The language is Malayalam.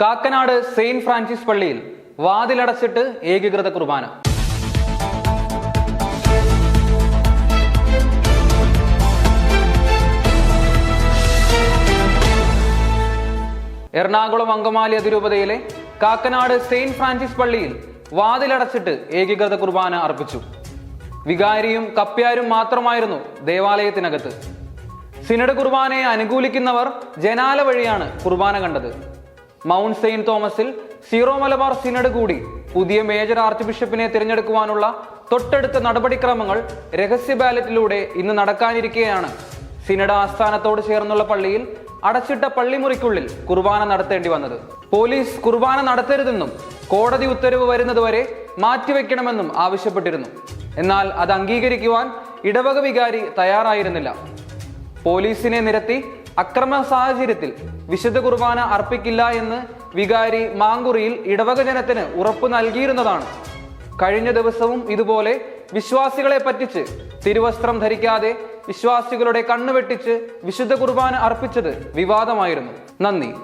കാക്കനാട് സെയിന്റ് ഫ്രാൻസിസ് പള്ളിയിൽ വാതിലടച്ചിട്ട് ഏകീകൃത കുർബാന. എറണാകുളം അങ്കമാലി അതിരൂപതയിലെ കാക്കനാട് സെയിന്റ് ഫ്രാൻസിസ് പള്ളിയിൽ വാതിലടച്ചിട്ട് ഏകീകൃത കുർബാന അർപ്പിച്ചു. വികാരിയും കപ്പ്യാരും മാത്രമായിരുന്നു ദേവാലയത്തിനകത്ത്. സിനഡ് കുർബാനയെ അനുകൂലിക്കുന്നവർ ജനാല വഴിയാണ് കുർബാന കണ്ടത്. മൗണ്ട് സെയിന്റ് തോമസിൽ സീറോ മലബാർ സിനഡ് കൂടി പുതിയ മേജർ ആർച്ച് ബിഷപ്പിനെ തിരഞ്ഞെടുക്കുവാനുള്ള തൊട്ടടുത്ത നടപടിക്രമങ്ങൾ രഹസ്യ ബാലറ്റിലൂടെ ഇന്ന് നടക്കാനിരിക്കെയാണ്. സിനഡ് ആസ്ഥാനത്തോട് ചേർന്നുള്ള പള്ളിയിൽ അടച്ചിട്ട പള്ളിമുറിക്കുള്ളിൽ കുർബാന നടത്തേണ്ടി വന്നത്. പോലീസ് കുർബാന നടത്തരുതെന്നും കോടതി ഉത്തരവ് വരുന്നതുവരെ മാറ്റിവെക്കണമെന്നും ആവശ്യപ്പെട്ടിരുന്നു. എന്നാൽ അത് അംഗീകരിക്കുവാൻ ഇടവക വികാരി തയ്യാറായിരുന്നില്ല. പോലീസിനെ നിരത്തി അക്രമ സാഹചര്യത്തിൽ വിശുദ്ധ കുർബാന അർപ്പിക്കില്ല എന്ന് വികാരി മാങ്കുറിയിൽ ഇടവക ജനത്തിന് ഉറപ്പു നൽകിയിരുന്നതാണ്. കഴിഞ്ഞ ദിവസവും ഇതുപോലെ വിശ്വാസികളെ പറ്റിച്ച് തിരുവസ്ത്രം ധരിക്കാതെ വിശ്വാസികളുടെ കണ്ണുവെട്ടിച്ച് വിശുദ്ധ കുർബാന അർപ്പിച്ചത് വിവാദമായിരുന്നു. നന്ദി.